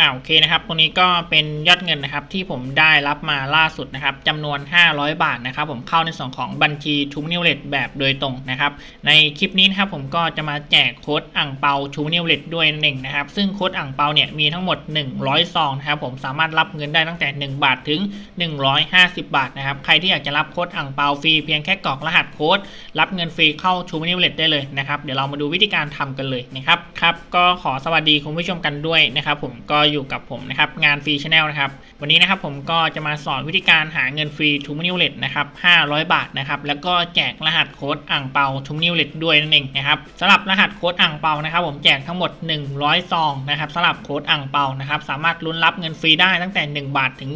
อ่าโอเคนะครับตรงนี้ก็เป็นยอดเงินนะครับที่ผมได้รับมาล่าสุดนะครับจำนวน 500 บาทนะครับผมเข้าในส่วนของบัญชีทูมินิเลตแบบโดยตรงนะครับในคลิปนี้นะครับผมก็จะมาแจกโค้ดอ่างเปาทูมินิเลตด้วยนั่นเองนะครับซึ่งโค้ดอ่างเปาเนี่ยมีทั้งหมด 100ซองนะครับผมสามารถรับเงินได้ตั้งแต่ 1 บาทถึง 150 บาทนะครับใครที่อยากจะรับโค้ดอ่างเปาฟรีเพียงแค่กรอกรหัสโค้ดรับเงินฟรีเข้าทูมินิเลตได้เลยนะครับเดี๋ยวเรามาดูวิธีการทำกันเลยนะครับครับก็ขอสวัสดีคุณผู้ชมกันด้วยนะครับผมก็อยู่กับผมนะครับงานฟรีชาแนลนะครับวันนี้นะครับผมก็จะมาสอนวิธีการหาเงินฟรีทูมินิเลตนะครับ500 บาทนะครับแล้วก็แจกรหัสโค้ดอ่างเปาทูมินิเลตด้วยนั่นเองนะครับสำหรับรหัสโค้ดอ่างเปานะครับผมแจกทั้งหมด 100ซองนะครับสำหรับโค้ดอ่างเปานะครับสามารถลุ้นรับเงินฟรีได้ตั้งแต่ 1 บาทถึง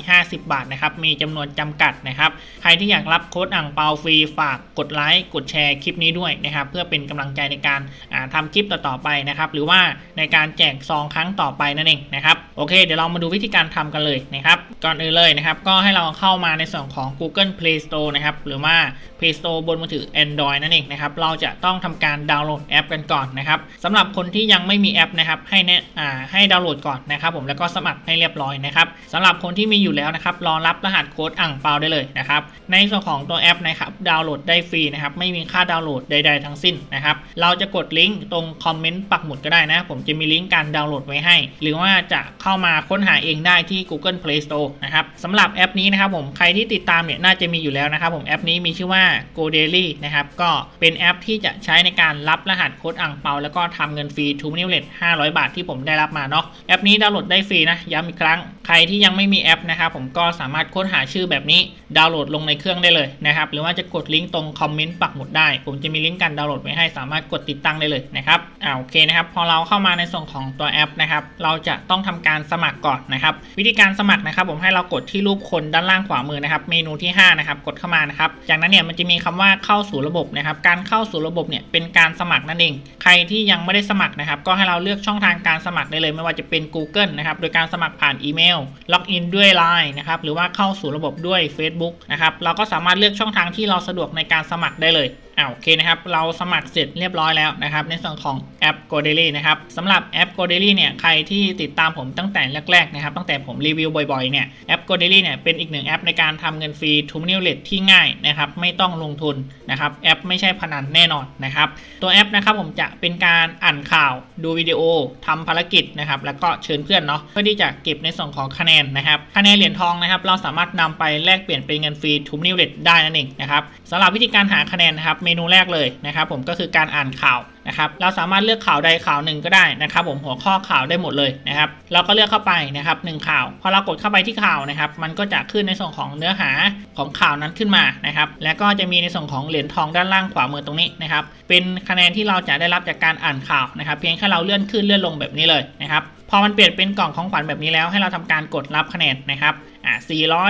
150 บาทนะครับมีจำนวนจำกัดนะครับใครที่อยากรับโค้ดอ่างเปาฟรีฝากกดไลค์กดแชร์คลิปนี้ด้วยนะครับเพื่อเป็นกำลังใจในการอ่าทำคลิปต่อๆไปนะครับหรือว่าในการแจกซองครั้งต่อไปนั่นเองนะครับโอเค เดี๋ยวเรามาดูวิธีการทำกันเลยนะครับก่อนอื่นเลยนะครับก็ให้เราเข้ามาในส่วนของ Google Play Store นะครับหรือว่า Play Store บนมือถือ Android นั่นเองนะครับเราจะต้องทำการดาวน์โหลดแอปกันก่อนนะครับสำหรับคนที่ยังไม่มีแอปนะครับให้แนะอ่าให้ดาวน์โหลดก่อนนะครับผมแล้วก็สมัครให้เรียบร้อยนะครับสำหรับคนที่มีอยู่แล้วนะครับรอรับรหัสโค้ดอ่างเปาได้เลยนะครับในส่วนของตัวแอปนะครับดาวน์โหลดได้ฟรีนะครับไม่มีค่าดาวน์โหลดใด ๆ ทั้งสิ้นนะครับเราจะกดลิงก์ตรงคอมเมนต์ปักหมุดก็ได้นะผมจะมีลิงก์การดาวน์โหลดไว้ให้ หรือว่าจะเข้ามาค้นหาเองได้ที่ Google Play Store นะครับสำหรับแอปนี้นะครับผมใครที่ติดตามเนี่ยน่าจะมีอยู่แล้วนะครับผมแอปนี้มีชื่อว่า Go Daily นะครับก็เป็นแอปที่จะใช้ในการรับรหัสโค้ดอ่างเปา แล้วก็ทำเงินฟรีทูมินิเลต500 บาทที่ผมได้รับมาเนาะแอปนี้ดาวน์โหลดได้ฟรีนะย้ำอีกครั้งใครที่ยังไม่มีแอปนะครับผมก็สามารถค้นหาชื่อแบบนี้ดาวน์โหลดลงในเครื่องได้เลยนะครับหรือว่าจะกดลิงก์ตรงคอมเมนต์ปักหมุดได้ ผมจะมีลิงก์การดาวน์โหลดไว้ให้สามารถกดติดตั้งได้เลยนะครับอ่าโอเคนะครับพอเราเข้ามาในส่วนของตัวแอปนะครับเราจะต้องทำการสมัครก่อนนะครับวิธีการสมัครนะครับ ผมให้เรากดที่รูปคนด้านล่างขวามือนะครับ เมนูที่5นะครับกดเข้ามานะครับจากนั้นเนี่ยมันจะมีคำว่าเข้าสู่ระบบนะครับ การเข้าสู่ระบบเนี่ยเป็นการสมัครนั่นเอง ใครที่ยังไม่ได้สมัครนะครับ ก็ให้เราเลือกช่องทางการสมัครได้เลย ไม่ว่าจะเป็น Google นะครับโดยการสมัครผ่านอีเมลล็อกอินด้วย Line นะครับหรือว่าเข้าสู่ระบบด้วย Facebook นะครับเราก็สามารถเลือกช่องทางที่เราสะดวกในการสมัครได้เลยอ่าโอเคนะครับ เราสมัครเสร็จเรียบร้อยแล้วนะครับ ในส่วนของแอป g o d a i l y นะครับสำหรับแอป g o d a i l y เนี่ยใครที่ติดตามผมตั้งแต่แรกๆนะครับ ตั้งแต่ผมรีวิวบ่อยๆเนี่ยแอป g o d a i l y เนี่ยเป็นอีกหนึ่งแอปในการทำเงินฟรีทูมินิเลตที่ง่ายนะครับไม่ต้องลงทุนนะครับแอปไม่ใช่พนันแน่นอนนะครับตัวแอปนะครับผมจะเป็นการอ่านข่าวดูวิดีโอทำภารกิจนะครับแล้วก็เชิญเพื่อนเนาะเพื่อที่จะเก็บในส่วนของคะแนนนะครับคะแนนเหรียญทองนะครับเราสามารถนำไปแลกเปลี่ยนเป็นเงินฟรีทูมินิเลตได้นั่นเองนะครับสำหรับวิธีการหาคะแนนนะครับเมนูแรกเลยนะครับผมก็คือการอ่านข่าวนะครับเราสามารถเลือกข่าวใดข่าวหนึ่งก็ได้นะครับผมหัวข้อข่าวได้หมดเลยนะครับเราก็เลือกเข้าไปนะครับหนึ่งข่าวพอเรากดเข้าไปที่ข่าวนะครับมันก็จะขึ้นในส่วนของเนื้อหาของข่าวนั้นขึ้นมานะครับแล้วก็จะมีในส่วนของเหรียญทองด้านล่างขวามือตรงนี้นะครับเป็นคะแนนที่เราจะได้รับจากการอ่านข่าวนะครับ เพียงแค่เราเลื่อนขึ้นเลื่อนลงแบบนี้เลยนะครับ พอมันเปลี่ยนเป็นกล่องของขวัญแบบนี้แล้วให้เราทำการกดรับคะแนนนะครับอ่า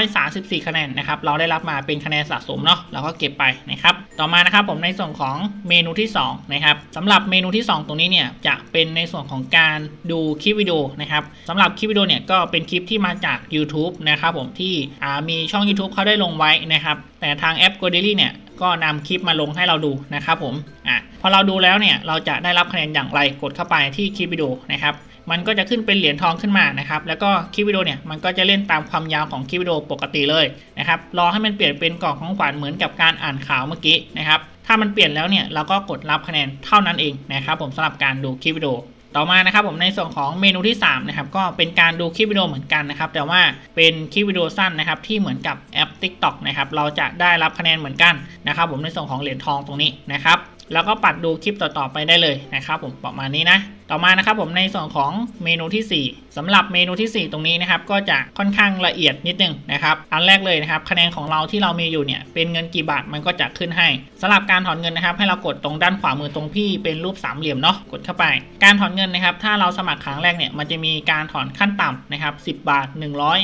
434 คะแนนนะครับเราได้รับมาเป็นคะแนนสะสมเนาะเราก็เก็บไปนะครับต่อมานะครับผมในส่วนของเมนูที่2นะครับสำหรับเมนูที่ 2 ตรงนี้เนี่ยจะเป็นในส่วนของการดูคลิปวิดีโอนะครับสำหรับคลิปวิดีโอเนี่ยก็เป็นคลิปที่มาจาก YouTube นะครับผมที่อ่ามีช่อง YouTube เขาได้ลงไว้นะครับแต่ทางแอป g o d a i l y เนี่ยก็นำคลิปมาลงให้เราดูนะครับผมอะพอเราดูแล้วเนี่ยเราจะได้รับคะแนนอย่างไรกดเข้าไปที่คลิปวิดีโอนะครับ มันก็จะขึ้นเป็นเหรียญทองขึ้นมานะครับ แล้วก็คลิปวิดีโอเนี่ยมันก็จะเล่นตามความยาวของคลิปวิดีโอปกติเลยนะครับ รอให้มันเปลี่ยนเป็นกล่องของขวัญเหมือนกับการอ่านข่าวเมื่อกี้นะครับ ถ้ามันเปลี่ยนแล้วเนี่ยเราก็กดรับคะแนนเท่านั้นเองนะครับผมสำหรับการดูคลิปวิดีโอต่อมานะครับผมในส่วนของเมนูที่3นะครับก็เป็นการดูคลิปวิดีโอเหมือนกันนะครับแต่ว่าเป็นคลิปวิดีโอสั้นนะครับที่เหมือนกับแอป TikTok นะครับเราจะได้รับคะแนนเหมือนกันนะครับผมในส่วนของเหรียญทองตรงนี้นะครับแล้วก็ปัดดูคลิปต่อๆไปได้เลยนะครับผมประมาณนี้นะต่อมานะครับผมในส่วนของเมนูที่ 4สำหรับเมนูที่ 4 ตรงนี้นะครับก็จะค่อนข้างละเอียดนิดนึงนะครับอันแรกเลยนะครับคะแนนของเราที่เรามีอยู่เนี่ยเป็นเงินกี่บาทมันก็จะขึ้นให้สำหรับการถอนเงินนะครับให้เรากดตรงด้านขวามือตรงที่เป็นรูปสามเหลี่ยมเนาะกดเข้าไป การถอนเงินนะครับถ้าเราสมัครครั้งแรกเนี่ยมันจะมีการถอนขั้นต่ำนะครับ10 บาท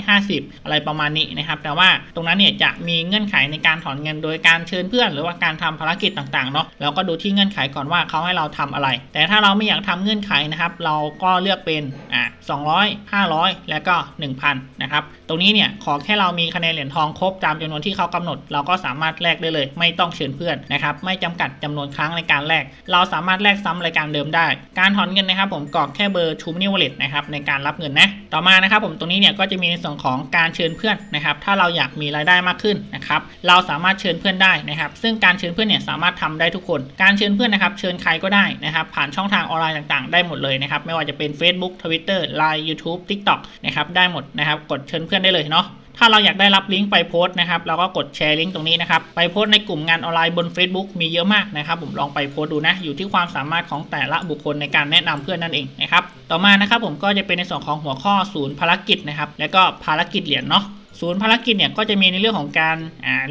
150 อะไรประมาณนี้นะครับแต่ว่าตรงนั้นเนี่ยจะมีเงื่อนไขในการถอนเงินโดยการเชิญเพื่อน หรือว่าการทำภารกิจต่างๆเนาะแล้วก็ดูที่เงื่อนไขก่อนว่าเขาให้เราทำอะไร แต่ถ้าเราไม่อยากทำเงื่อนไขนะครับ เราก็เลือกเป็นอ่า200 500 แล้วก็ 1,000 นะครับ ตรงนี้เนี่ยขอแค่เรามีคะแนนเหรียญทองครบตามจำนวนที่เขากำหนด เราก็สามารถแลกได้เลย ไม่ต้องเชิญเพื่อนนะครับ ไม่จำกัดจำนวนครั้งในการแลก เราสามารถแลกซ้ำรายการเดิมได้ การถอนเงินนะครับ ผมกรอกแค่เบอร์ชูมินิวเลตนะครับในการรับเงินนะ ต่อมานะครับผมตรงนี้เนี่ยก็จะมีในส่วนของการเชิญเพื่อนนะครับ ถ้าเราอยากมีรายได้มากขึ้นนะครับ เราสามารถเชิญเพื่อนได้นะครับ ซึ่งการเชิญเพื่อนเนี่ยสามารถทำได้ทุกคน การเชิญเพื่อนนะครับ เชิญใครก็ได้นะครับ ผ่านช่องทางออนไลน์ต่างๆ ได้หมดเลยนะครับ ไม่ว่าจะเป็น Facebook Twitter Line YouTube TikTok นะครับได้หมดนะครับ กดเชิญเพื่อนได้เลยเนาะถ้าเราอยากได้รับลิงก์ไปโพสต์นะครับเราก็กดแชร์ลิงก์ตรงนี้นะครับ ไปโพสต์ในกลุ่มงานออนไลน์บน Facebook มีเยอะมากนะครับ ผมลองไปโพสต์ดูนะ อยู่ที่ความสามารถของแต่ละบุคคลในการแนะนำเพื่อนนั่นเองนะครับ ต่อมานะครับผมก็จะเป็นในส่วนของหัวข้อศูนย์ภารกิจนะครับ แล้วก็ภารกิจเหรียญเนาะ ศูนย์ภารกิจเนี่ยก็จะมีในเรื่องของการ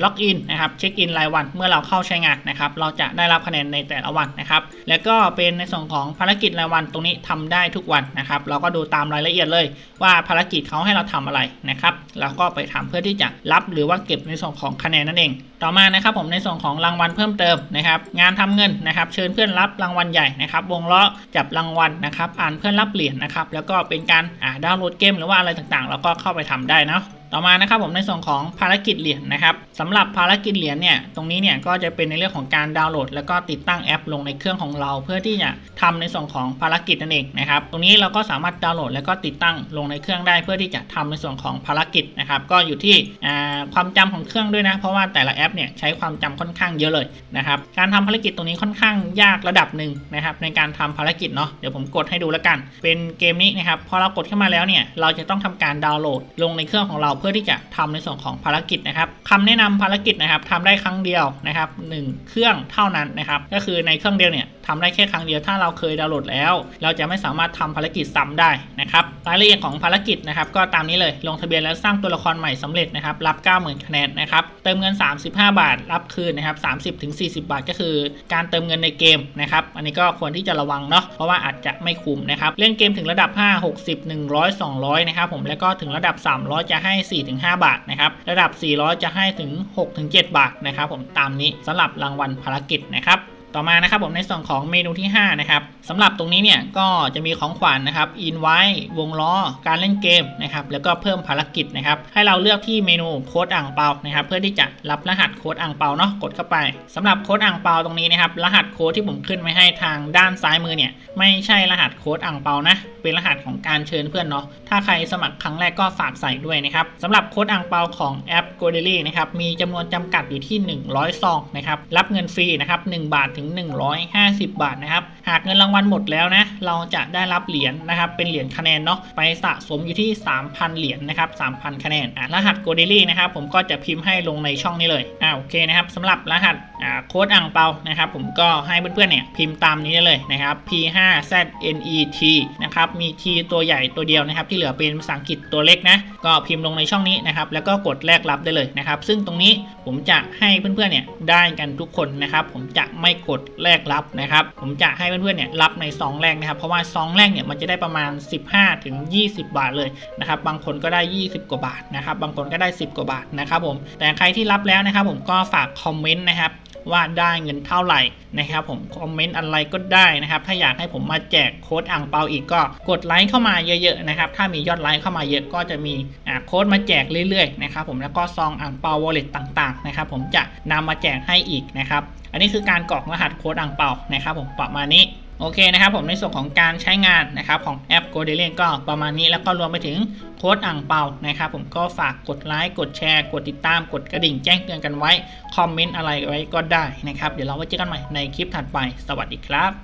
ล็อกอินนะครับเช็คอินรายวันเมื่อเราเข้าใช้งานนะครับเราจะได้รับคะแนนในแต่ละวันนะครับแล้วก็เป็นในส่วนของภารกิจรายวันตรงนี้ทำได้ทุกวันนะครับเราก็ดูตามรายละเอียดเลย ว่าภารกิจเขาให้เราทำอะไรนะครับแล้วก็ไปทำเพื่อที่จะรับหรือว่าเก็บในส่วนของคะแนนนั่นเอง ต่อมานะครับผมในส่วนของรางวัลเพิ่มเติมนะครับงานทำเงินนะครับเชิญเพื่อนรับรางวัลใหญ่นะครับวงล้อจับรางวัลนะครับอ่านเพื่อนรับเหรียญนะครับแล้วก็เป็นการดาวน์โหลดเกมหรือว่าอะไรต่างๆ เราก็เข้าไปทำได้นะ ต่อมานะครับผมในส่วนของภารกิจเหรียญนะครับสำหรับภารกิจเหรียญเนี่ยตรงนี้เนี่ยก็จะเป็นในเรื่องของการดาวน์โหลด แล้วก็ติดตั้งแอปลงในเครื่องของเรา เพื่อที่จะทำในส่วนของภารกิจนั่นเองนะครับตรงนี้เราก็สามารถดาวน์โหลด แล้วก็ติดตั้งลงในเครื่องได้ เพื่อที่จะทำในส่วนของภารกิจนะครับก็อยู่ที่ความจำของเครื่องด้วยนะเพราะว่าแต่ละแอปเนี่ยใช้ความจำค่อนข้างเยอะเลยนะครับการทำภารกิจตรงนี้ค่อนข้างยากระดับหนึ่งนะครับในการทำภารกิจเนาะเดี๋ยวผมกดให้ดูแล้วกัน เป็นเกมนี้นะครับพอเรากดเข้ามาแล้วเนี่ยเราจะต้องทำการดาวน์โหลดลงในเครื่องของเราเพื่อที่จะทำในส่วนของภารกิจนะครับคำแนะนำภารกิจนะครับทำได้ครั้งเดียวนะครับหนึ่งเครื่องเท่านั้นนะครับ ก็คือในเครื่องเดียวเนี่ย ทำได้แค่ครั้งเดียวถ้าเราเคยดาวน์โหลดแล้ว เราจะไม่สามารถทำภารกิจซ้ำได้นะครับรายละเอียดของภารกิจนะครับก็ตามนี้เลยลงทะเบียนแล้วสร้างตัวละครใหม่สำเร็จนะครับรับ 90,000คะแนนนะครับเติมเงิน 35 บาท รับคืนนะครับ30ถึง40 บาทก็คือ การเติมเงินในเกมนะครับอันนี้ก็ควรที่จะระวังเนาะเพราะว่าอาจจะไม่คุ้มนะครับเล่นเกมถึงระดับ 5 60 100 200นะครับผมแล้วก็ถึงระดับ 300 จะให้ 4-5 บาทนะครับระดับ 400 จะให้ถึง 6-7 บาทนะครับผมตามนี้สำหรับรางวัลภารกิจนะครับ ต่อมานะครับผมในส่วนของเมนูที่ 5 นะครับสำหรับตรงนี้เนี่ยก็จะมีของขวัญนนะครับอินไว้วงล้อการเล่นเกมนะครับแล้วก็เพิ่มภารกิจนะครับให้เราเลือกที่เมนูโค้ดอ่างเปานะครับเพื่อที่จะรับรหัสโค้ดอ่างเปาเนาะกดเข้าไปสำหรับโค้ดอ่างเปาตรงนี้นะครับรหัสโค้ดที่ผมขึ้นไว้ให้ทางด้านซ้ายมือเนี่ยไม่ใช่รหัสโค้ดอ่างเปานะเป็นรหัสของการเชิญเพื่อนเนาะถ้าใครสมัครครั้งแรกก็ฝากใส่ด้วยนะครับสำหรับโค้ดอ่างเปาของแอป g o d e l y นะครับมีจำนวนจำกัดอยู่ที่ 100ซองนะครับรับเงินฟรีนะครับ1บาทถึง 150 บาทนะครับ หากเงินรางวัลหมดแล้วนะ เราจะได้รับเหรียญนะครับ เป็นเหรียญคะแนนเนาะ ไปสะสมอยู่ที่ 3,000 เหรียญนะครับ 3,000 คะแนน อะ รหัส g o d e l y นะครับ ผมก็จะพิมพ์ให้ลงในช่องนี้เลย อ่าโอเคนะครับสำหรับรหัสอ่าโค้ดอ่างเปา นะครับ ผมก็ให้เพื่อนๆ เนี่ยพิมพ์ตามนี้ได้เลยนะครับ P5ZNET นะครับ มี T ตัวใหญ่ตัวเดียวนะครับ ที่เหลือเป็นภาษาอังกฤษตัวเล็กนะ ก็พิมพ์ลงในช่องนี้นะครับ แล้วก็กดแลกรับได้เลยนะครับ ซึ่งตรงนี้ผมจะให้เพื่อนๆ เนี่ยได้กันทุกคนนะครับ ผมจะไม่กดแลกรับนะครับ ผมจะให้เพื่อนๆเนี่ยรับในซองแรกนะครับ เพราะว่าซองแรกเนี่ยมันจะได้ประมาณ 15ถึง20 บาทเลยนะครับ บางคนก็ได้ 20 กว่าบาทนะครับ บางคนก็ได้ 10 กว่าบาทนะครับผม แต่ใครที่รับแล้วนะครับ ผมก็ฝากคอมเมนต์นะครับว่าได้เงินเท่าไหร่นะครับผมคอมเมนต์อะไรก็ได้นะครับ ถ้าอยากให้ผมมาแจกโค้ดอ่างเปาอีกก็กดไลค์เข้ามาเยอะๆนะครับถ้ามียอดไลค์เข้ามาเยอะก็จะมีโค้ดมาแจกเรื่อยๆนะครับผมแล้วก็ซองอ่างเปาวอลเล็ตต่างๆนะครับผมจะนำมาแจกให้อีกนะครับ อันนี้คือการกรอกรหัสโค้ดอ่างเปานะครับผมประมาณนี้โอเคนะครับผมในส่วนของการใช้งานนะครับของแอป g o d e l i n ก็ประมาณนี้แล้วก็รวมไปถึงโค้ดอ่างเปานะครับผมก็ฝากกดไลค์กดแชร์กดติดตามกดกระดิ่งแจ้งเตือนกันไว้ คอมเมนต์อะไรไว้ก็ได้นะครับ เดี๋ยวเราไว้เจอกันใหม่ในคลิปถัดไป สวัสดีครับ